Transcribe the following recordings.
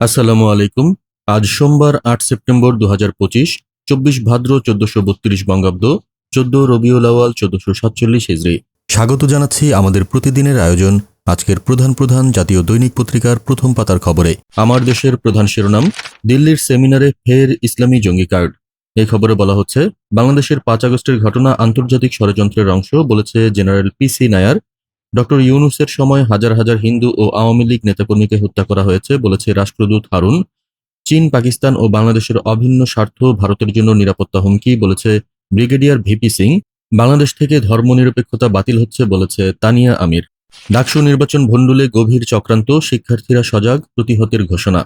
আসসালামু আলাইকুম। আজ সোমবার আট সেপ্টেম্বর দু হাজার পঁচিশ, চব্বিশ ভাদ্র চোদ্দশো বত্রিশ বঙ্গাব্দ, চোদ্দ রবিউল আওয়াল চোদ্দশো সাতচল্লিশ হিজড়ি স্বাগত জানাচ্ছি আমাদের প্রতিদিনের আয়োজন, আজকের প্রধান প্রধান জাতীয় দৈনিক পত্রিকার প্রথম পাতার খবরে। আমার দেশের প্রধান শিরোনাম, দিল্লির সেমিনারে ফের ইসলামী জঙ্গি কার্ড। এই খবরে বলা হচ্ছে, বাংলাদেশের পাঁচ আগস্টের ঘটনা আন্তর্জাতিক ষড়যন্ত্রের অংশ বলেছে general P C Nair. Doctor ইউনুসের সময় হাজার হাজার হিন্দু ও আওয়ামী লীগ নেতাকর্মীকে হত্যা করা হয়েছে, বলেছে রাষ্ট্রদূত হারুন। চীন, পাকিস্তান ও বাংলাদেশের অভিন্ন স্বার্থ ভারতের জন্য নিরাপত্তা হুমকি, বলেছে ব্রিগেডিয়ার ভিপি সিং। বাংলাদেশ থেকে ধর্মনিরপেক্ষতা বাতিল হচ্ছে, বলেছে তানিয়া আমির। ডাকসু নির্বাচন ভণ্ডুলে গভীর চক্রান্ত, শিক্ষার্থীরা সজাগ, প্রতিহতের ঘোষণা।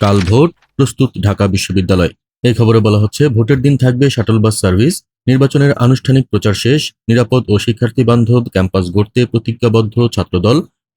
কাল ভোট, প্রস্তুত ঢাকা বিশ্ববিদ্যালয়। এই খবরে বলা হচ্ছে, ভোটের দিন থাকবে শাটল বাস সার্ভিস। নির্বাচনের আনুষ্ঠানিক প্রচার শেষ, নিরাপদ ও শিক্ষার্থী বান্ধব ক্যাম্পাস গড়তে প্রতিজ্ঞাবদ্ধ ছাত্রদল।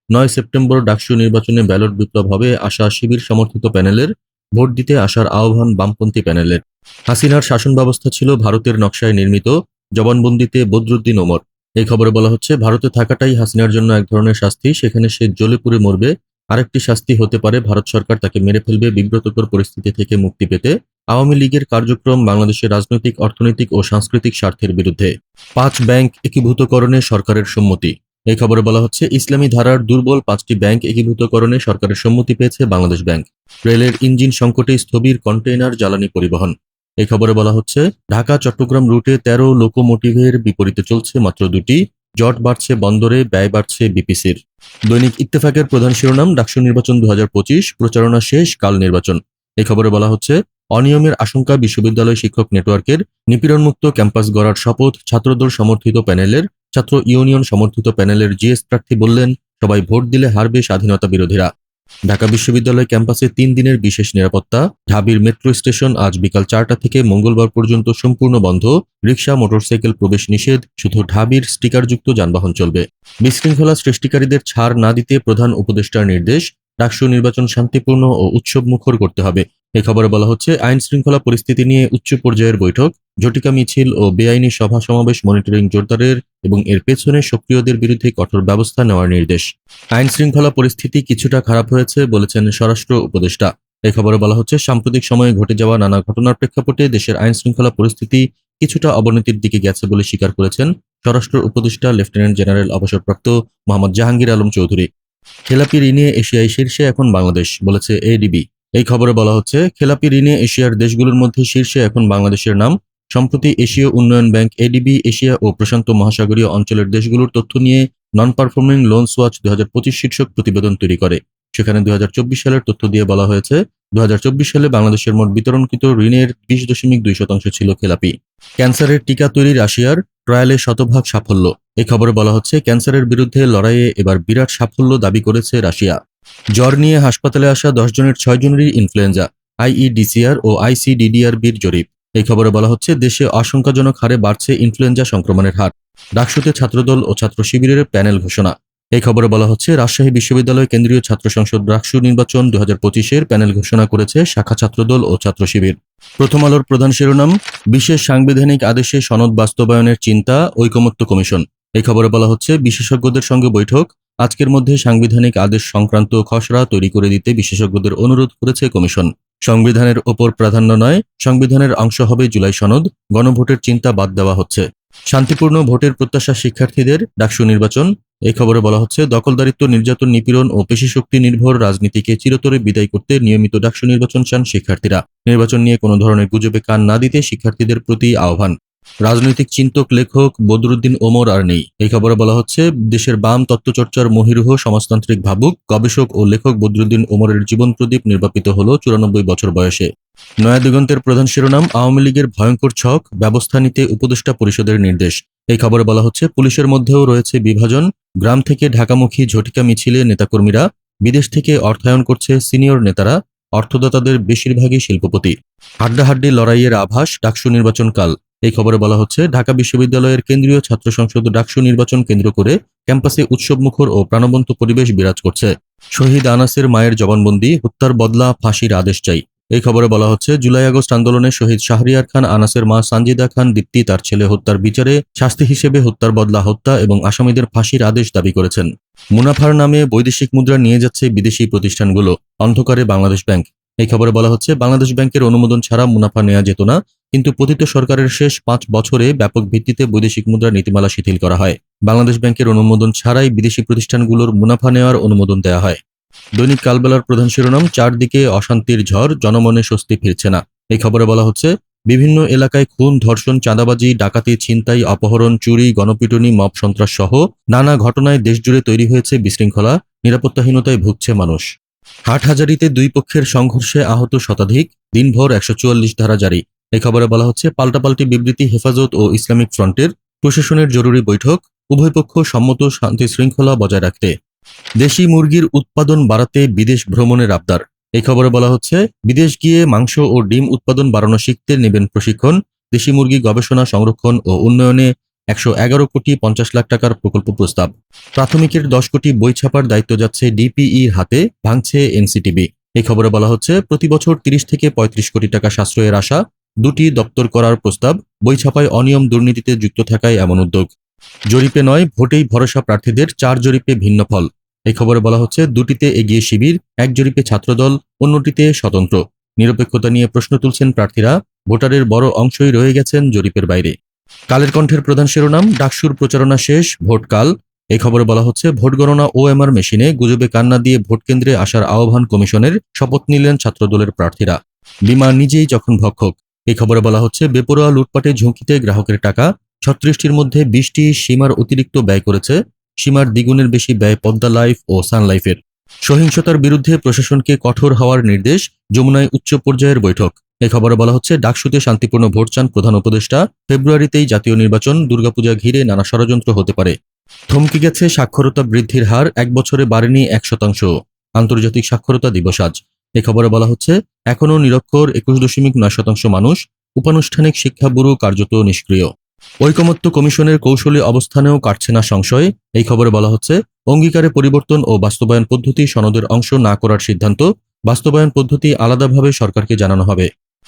নয় সেপ্টেম্বর ডাকসু নির্বাচনে ব্যালট বিপ্লব হবে আশা শিবির সমর্থিত প্যানেলের। ভোট দিতে আসার আহ্বান বামপন্থী প্যানেলের। হাসিনার শাসন ব্যবস্থা ছিল ভারতের নকশায় নির্মিত, জবানবন্দিতে বদরুদ্দিন ওমর। এই খবরে বলা হচ্ছে, ভারতে থাকাটাই হাসিনার জন্য এক ধরনের শাস্তি, সেখানে সে জ্বলে পুড়ে মরবে। আরেকটি শাস্তি হতে পারে, ভারত সরকার তাকে মেরে ফেলবে বিব্রতকর পরিস্থিতি থেকে মুক্তি পেতে। আওয়ামী লীগের কার্যক্রম বাংলাদেশের রাজনৈতিক, অর্থনৈতিক ও সাংস্কৃতিক স্বার্থের বিরুদ্ধে। পাঁচ ব্যাংক একীভূতকরণে সরকারের সম্মতি। এই খবরে বলা হচ্ছে, ইসলামী ধারার দুর্বল পাঁচটি ব্যাংক একীভূতকরণে সরকারের সম্মতি পেয়েছে বাংলাদেশ ব্যাংক। রেলের ইঞ্জিন সংকটে স্থবির কন্টেইনার জ্বালানি পরিবহন। এই খবরে বলা হচ্ছে, ঢাকা, চট্টগ্রাম রুটে তেরো লোকোমোটিভের বিপরীতে চলছে মাত্র দুটি। জট বাড়ছে বন্দরে, ব্যয় বাড়ছে বিপিসির। দৈনিক ইত্তেফাকের প্রধান শিরোনাম, ডাকসু নির্বাচন দু হাজার পঁচিশ, প্রচারণা শেষ, কাল নির্বাচন। এই খবরে বলা হচ্ছে অনিয়মের আশঙ্কা বিশ্ববিদ্যালয় শিক্ষক নেটওয়ার্কের নিপীড়নমুক্ত ক্যাম্পাস গড়ার শপথ ছাত্রদল সমর্থিত প্যানেলের, ছাত্র ইউনিয়ন সমর্থিত প্যানেলের জিএস প্রার্থী বললেন, সবাই ভোট দিলে হারবে স্বাধীনতা বিরোধীরা। ঢাকা বিশ্ববিদ্যালয় ক্যাম্পাসে তিন দিনের বিশেষ নিরাপত্তা, ঢাবির মেট্রো স্টেশন আজ বিকাল চারটা থেকে মঙ্গলবার পর্যন্ত সম্পূর্ণ বন্ধ, রিক্সা, মোটরসাইকেল প্রবেশ নিষেধ, শুধু ঢাবির স্টিকারযুক্ত যানবাহন চলবে। বিশৃঙ্খলা সৃষ্টিকারীদের ছাড় না দিতে প্রধান উপদেষ্টার নির্দেশ ডাকসু নির্বাচন শান্তিপূর্ণ ও উৎসব মুখর করতে হবে। এ খবরে বলা হচ্ছে, আইন শৃঙ্খলা পরিস্থিতি নিয়ে উচ্চ পর্যায়ের বৈঠক ঝটিকা মিছিল ও বেআইনি সভা সমাবেশ মনিটরিং জোরদারের এবং এর পেছনে সক্রিয়দের বিরুদ্ধে কঠোর ব্যবস্থা নেওয়ার নির্দেশ। আইন শৃঙ্খলা পরিস্থিতি কিছুটা খারাপ হয়েছে বলেছেন স্বরাষ্ট্র উপদেষ্টা। এ খবরে বলা হচ্ছে, সাম্প্রতিক সময়ে ঘটে যাওয়া নানা ঘটনার প্রেক্ষাপটে দেশের আইন শৃঙ্খলা পরিস্থিতি কিছুটা অবনতির দিকে গেছে বলে স্বীকার করেছেন স্বরাষ্ট্র উপদেষ্টা লেফটেন্যান্ট জেনারেল অবসরপ্রাপ্ত মোহাম্মদ জাহাঙ্গীর আলম চৌধুরী। খেলাপি ঋণে এশিয়ায় শীর্ষে এখন বাংলাদেশ, বলেছে এডিবি এই খবরে বলা হচ্ছে, খেলাপি ঋণে এশিয়ার দেশগুলোর মধ্যে শীর্ষে এখন বাংলাদেশের নাম। সম্প্রতি এশীয় উন্নয়ন ব্যাংক, এডিবি এশিয়া ও প্রশান্ত মহাসাগরীয় অঞ্চলের দেশগুলোর তথ্য নিয়ে নন পারফর্মিং লোন দুহাজার পঁচিশ শীর্ষক প্রতিবেদন তৈরি করে। সেখানে দুই হাজার চব্বিশ সালের তথ্য দিয়ে বলা হয়েছে দুই হাজার চব্বিশ সালে বাংলাদেশের মোট বিতরণকৃত ঋণের বিশ দশমিক দুই শতাংশ ছিল খেলাপি। ক্যান্সারের টিকা তৈরি রাশিয়ার ট্রায়ালে শতভাগ সাফল্য। এই খবরে বলা হচ্ছে, ক্যান্সারের বিরুদ্ধে লড়াইয়ে এবার বিরাট সাফল্য দাবি করেছে রাশিয়া। জ্বর নিয়ে হাসপাতালে আসা দশ জনের ছয় জনেরই ইনফ্লুয়েঞ্জা আইইডিসিআর ও আইসিডিডিআরবির জরিপ। এই খবরে বলা হচ্ছে, দেশে আশঙ্কাজনক হারে বাড়ছে ইনফ্লুয়েঞ্জা সংক্রমণের হার, ডাকসুতে ছাত্রদল ও ছাত্র শিবিরের প্যানেল ঘোষণা। এই খবরে বলা হচ্ছে, রাজশাহী বিশ্ববিদ্যালয় কেন্দ্রীয় ছাত্র সংসদ ডাকসু নির্বাচন দু হাজার পঁচিশের প্যানেল ঘোষণা করেছে শাখা ছাত্রদল ও ছাত্র শিবির। প্রথম আলোর প্রধান শিরোনাম, বিশেষ সাংবিধানিক আদেশে সনদ বাস্তবায়নের চিন্তা, ঐকমত্য কমিশন। এই খবরে বলা হচ্ছে, বিশেষজ্ঞদের সঙ্গে বৈঠক আজকের মধ্যে সাংবিধানিক আদেশ সংক্রান্ত খসড়া তৈরি করে দিতে বিশেষজ্ঞদের অনুরোধ করেছে কমিশন। সংবিধানের ওপর প্রাধান্য নয়, সংবিধানের অংশ হবে জুলাই সনদ, গণভোটের চিন্তা বাদ দেওয়া হচ্ছে। শান্তিপূর্ণ ভোটের প্রত্যাশা শিক্ষার্থীদের, ডাকসু নির্বাচন। এই খবরে বলা হচ্ছে, দখলদারিত্ব, নির্যাতন, নিপীড়ন ও পেশিশক্তি নির্ভর রাজনীতিকে চিরতরে বিদায় করতে নিয়মিত ডাকসু নির্বাচন চান শিক্ষার্থীরা। নির্বাচন নিয়ে কোনো ধরনের গুজবে কান না দিতে শিক্ষার্থীদের প্রতি আহ্বান। রাজনৈতিক চিন্তক লেখক বদরুদ্দিন ওমর আর নেই। এই খবরে বলা হচ্ছে, দেশের বাম তত্ত্বচর্চার মহিরুহ সমাজতান্ত্রিক ভাবুক, গবেষক ও লেখক বদরুদ্দিন ওমরের জীবন প্রদীপ নির্বাপিত হল চুরানব্বই বছর বয়সে। নয়া দিগন্তের প্রধান শিরোনাম, আওয়ামী লীগের ভয়ঙ্কর ছক, ব্যবস্থা নিতে উপদেষ্টা পরিষদের নির্দেশ। এই খবরে বলা হচ্ছে, পুলিশের মধ্যেও রয়েছে বিভাজন, গ্রাম থেকে ঢাকামুখী ঝটিকা মিছিলে নেতাকর্মীরা, বিদেশ থেকে অর্থায়ন করছে সিনিয়র নেতারা, অর্থদাতাদের বেশিরভাগই শিল্পপতি। হাড্ডাহাড্ডি লড়াইয়ের আভাস, ডাকসু নির্বাচন কাল এই খবরে বলা হচ্ছে, ঢাকা বিশ্ববিদ্যালয়ের কেন্দ্রীয় ছাত্র সংসদ ডাকসু নির্বাচন কেন্দ্র করে ক্যাম্পাসে উৎসব উৎসবমুখর ও প্রাণবন্ত পরিবেশ বিরাজ করছে। শহীদ আনাসের মায়ের জবানবন্দি, হত্যার বদলা, ফাঁসির আদেশ চাই। এই খবরে বলা হচ্ছে, জুলাই আগস্ট আন্দোলনে শহীদ শাহরিয়ার খান, আনাসের মা সানজিদা খান, দীপ্তি তার ছেলে হত্যার বিচারে শাস্তি হিসেবে হত্যার বদলা, হত্যা এবং আসামিদের ফাঁসির আদেশ দাবি করেছেন। মুনাফার নামে বৈদেশিক মুদ্রা নিয়ে যাচ্ছে বিদেশি প্রতিষ্ঠানগুলো, অন্ধকারে বাংলাদেশ ব্যাংক। এই খবরে বলা হচ্ছে, বাংলাদেশ ব্যাংকের অনুমোদন ছাড়া মুনাফা নেওয়া যেত না, কিন্তু পতিত সরকারের শেষ পাঁচ বছরে ব্যাপক ভিত্তিতে বৈদেশিক মুদ্রা নীতিমালা শিথিল করা হয়। বাংলাদেশ ব্যাংকের অনুমোদন ছাড়াই বিদেশি প্রতিষ্ঠানগুলোর মুনাফা নেওয়ার অনুমোদন দেওয়া হয়। দৈনিক কালবেলার প্রধান শিরোনাম, চারদিকে অশান্তির ঝড়, জনমনে স্বস্তি ফিরছে না। এই খবরে বলা হচ্ছে, বিভিন্ন এলাকায় খুন, ধর্ষণ, চাঁদাবাজি, ডাকাতি, ছিনতাই, অপহরণ, চুরি, গণপিটুনি, মব সন্ত্রাস সহ নানা ঘটনায় দেশজুড়ে তৈরি হয়েছে বিশৃঙ্খলা, নিরাপত্তাহীনতায় ভুগছে মানুষ। হাটহাজারিতে দুই পক্ষের সংঘর্ষে আহত শতাধিক, দিনভর একশো চুয়াল্লিশ ধারা জারি। এই খবরে বলা হচ্ছে, পাল্টাপাল্টি বিবৃতি, হেফাজত ও ইসলামিক ফ্রন্টের প্রশাসনের জরুরি বৈঠক, উভয় পক্ষ সম্মত শান্তি শৃঙ্খলা বজায় রাখতে। দেশি মুরগির উৎপাদন বাড়াতে বিদেশ ভ্রমণের আবদার। এই খবরে বলা হচ্ছে, বিদেশ গিয়ে মাংস ও ডিম উৎপাদন বাড়ানো শিখতে নেবেন প্রশিক্ষণ, দেশি মুরগি গবেষণা, সংরক্ষণ ও উন্নয়নে একশো এগারো কোটি পঞ্চাশ লাখ টাকার প্রকল্প প্রস্তাব। প্রাথমিকের দশ কোটি বই ছাপার দায়িত্ব যাচ্ছে ডিপিইর হাতে, ভাঙছে এনসিটিবি। এই খবরে বলা হচ্ছে, প্রতি বছর তিরিশ থেকে পঁয়ত্রিশ কোটি টাকা সাশ্রয়ের আশা, দুটি দপ্তর করার প্রস্তাব, বই ছাপায় অনিয়ম দুর্নীতিতে যুক্ত থাকায় এমন উদ্যোগ। জরিপে নয়, ভোটেই ভরসা প্রার্থীদের, চার জরিপে ভিন্ন ফল। এই খবরে বলা হচ্ছে, দুটিতে এগিয়ে শিবির, এক জরিপে ছাত্রদল, অন্যটিতে স্বতন্ত্র। নিরপেক্ষতা নিয়ে প্রশ্ন তুলছেন প্রার্থীরা, ভোটারের বড় অংশই রয়ে গেছেন জরিপের বাইরে। কালের কণ্ঠের প্রধান শিরোনাম, ডাকসুর প্রচারণা শেষ, ভোটকাল। এই খবরে বলা হচ্ছে, ভোট গণনা ওএমআর মেশিনে গুজবে কান্না দিয়ে ভোট কেন্দ্রে আসার আহ্বান কমিশনের শপথ নিলেন ছাত্রদলের প্রার্থীরা। বিমা নিজেই যখন ভক্ষক, এই খবরে বলা হচ্ছে, বেপরোয়া লুটপাটে ঝুঁকিতে গ্রাহকের টাকা, ছত্রিশটির মধ্যে বিশটি সীমার অতিরিক্ত ব্যয় করেছে, সীমার দ্বিগুণের বেশি ব্যয় পদ্মা লাইফ ও সানলাইফের। সহিংসতার বিরুদ্ধে প্রশাসনকে কঠোর হওয়ার নির্দেশ যমুনায় উচ্চ পর্যায়ের বৈঠক। এই খবরে বলা হচ্ছে, ডাকসুতে শান্তিপূর্ণ ভোট চান প্রধান উপদেষ্টা। ফেব্রুয়ারিতেই জাতীয় নির্বাচন, দুর্গাপূজা ঘিরে নানা ষড়যন্ত্র হতে পারে। থমকে গেছে, সাক্ষরতা বৃদ্ধির হার এক বছরে বাড়েনি এক শতাংশ। আন্তর্জাতিক সাক্ষরতা দিবস আজ। এ খবরে বলা হচ্ছে, এখনও নিরক্ষর একুশ দশমিক নয় শতাংশ মানুষ, উপানুষ্ঠানিক শিক্ষা ব্যুরো কার্যত নিষ্ক্রিয়। ঐকমত্য কমিশনের কৌশলী অবস্থানেও কাটছে না সংশয়। এই খবরে বলা হচ্ছে, অঙ্গীকারে পরিবর্তন ও বাস্তবায়ন পদ্ধতি সনদের অংশ না করার সিদ্ধান্ত। বাস্তবায়ন পদ্ধতি আলাদাভাবে সরকারকে জানানো হবে।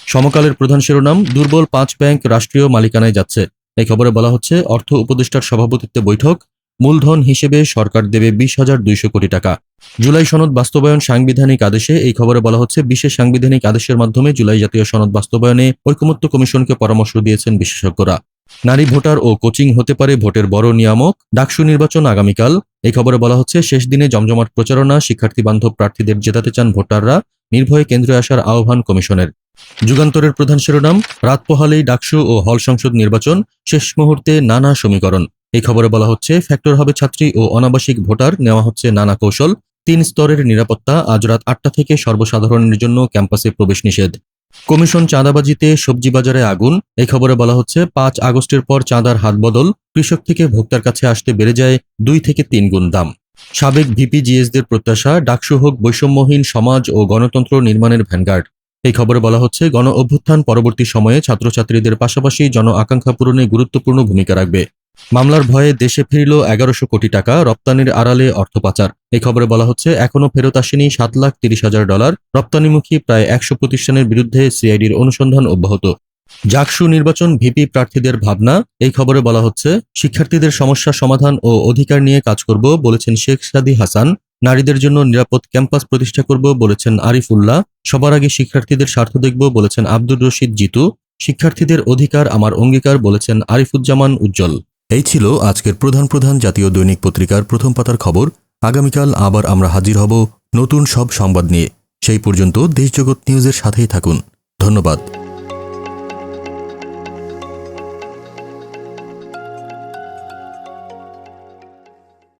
সমকালের প্রধান শিরোনাম, দুর্বল পাঁচ ব্যাংক রাষ্ট্রীয় মালিকানায় যাচ্ছে। এই খবরে বলা হচ্ছে, অর্থ উপদেষ্টার সভাপতিত্বে বৈঠক। মূলধন হিসেবে সরকার দেবে বিশ হাজার দুইশো কোটি টাকা। জুলাই সনদ বাস্তবায়ন সাংবিধানিক আদেশে, এই খবরে বলা হচ্ছে, বিশেষ সাংবিধানিক আদেশের মাধ্যমে জুলাই জাতীয় সনদ বাস্তবায়নে ঐকমত্য কমিশনকে পরামর্শ দিয়েছেন বিশেষজ্ঞরা। নারী ভোটার ও কোচিং হতে পারে ভোটের বড় নিয়ামক। ডাকসু নির্বাচন আগামীকাল। এই খবরে বলা হচ্ছে, শেষ দিনে জমজমাট প্রচারণা, শিক্ষার্থী বান্ধব প্রার্থীদের জেতাতে চান ভোটাররা, নির্ভয়ে কেন্দ্রে আসার আহ্বান কমিশনের। যুগান্তরের প্রধান শিরোনাম, রাত পোহালেই ডাকসু ও হল সংসদ নির্বাচন, শেষ মুহূর্তে নানা সমীকরণ। এই খবরে বলা হচ্ছে, ফ্যাক্টর হবে ছাত্রী ও অনাবাসিক ভোটার, নেওয়া হচ্ছে নানা কৌশল। তিন স্তরের নিরাপত্তা, আজ রাত আটটা থেকে সর্বসাধারণের জন্য ক্যাম্পাসে প্রবেশ নিষেধ। কমিশন চাঁদাবাজিতে সবজি বাজারে আগুন। এই খবরে বলা হচ্ছে, পাঁচ আগস্টের পর চাঁদার হাত বদল, কৃষক থেকে ভোক্তার কাছে আসতে বেড়ে যায় দুই থেকে তিন গুণ দাম। সাবেক ভিপি জিএসদের প্রত্যাশা, ডাকসু হোক বৈষম্যহীন সমাজ ও গণতন্ত্র নির্মাণের ভ্যানগার্ড। এই খবরে বলা হচ্ছে গণ অভ্যুত্থান পরবর্তী সময়ে ছাত্রছাত্রীদের পাশাপাশি জন আকাঙ্ক্ষা পূরণে গুরুত্বপূর্ণ ভূমিকা রাখবে। মামলার ভয়ে দেশে ফিরল এগারোশো কোটি টাকা, রপ্তানির আড়ালে অর্থ পাচার। এই খবরে বলা হচ্ছে, এখনও ফেরত আসেনি সাত লাখ তিরিশ হাজার ডলার। রপ্তানিমুখী প্রায় একশো প্রতিষ্ঠানের বিরুদ্ধে সিআইডির অনুসন্ধান অব্যাহত। জাকসু নির্বাচন ভিপি প্রার্থীদের ভাবনা, এই খবরে বলা হচ্ছে, শিক্ষার্থীদের সমস্যা সমাধান ও অধিকার নিয়ে কাজ করব, বলেছেন শেখ সাদি হাসান। নারীদের জন্য নিরাপদ ক্যাম্পাস প্রতিষ্ঠা করব, বলেছেন আরিফুল্লাহ। সবার আগে শিক্ষার্থীদের স্বার্থ দেখব, বলেছেন আব্দুর রশিদ জিতু। শিক্ষার্থীদের অধিকার আমার অঙ্গীকার, বলেছেন আরিফুজ্জামান উজ্জ্বল। এই ছিল আজকের প্রধান প্রধান জাতীয় দৈনিক পত্রিকার প্রথম পাতার খবর। আগামীকাল আবার আমরা হাজির হব নতুন সব সংবাদ নিয়ে। সেই পর্যন্ত দেশজগৎ নিউজের সাথেই থাকুন। ধন্যবাদ।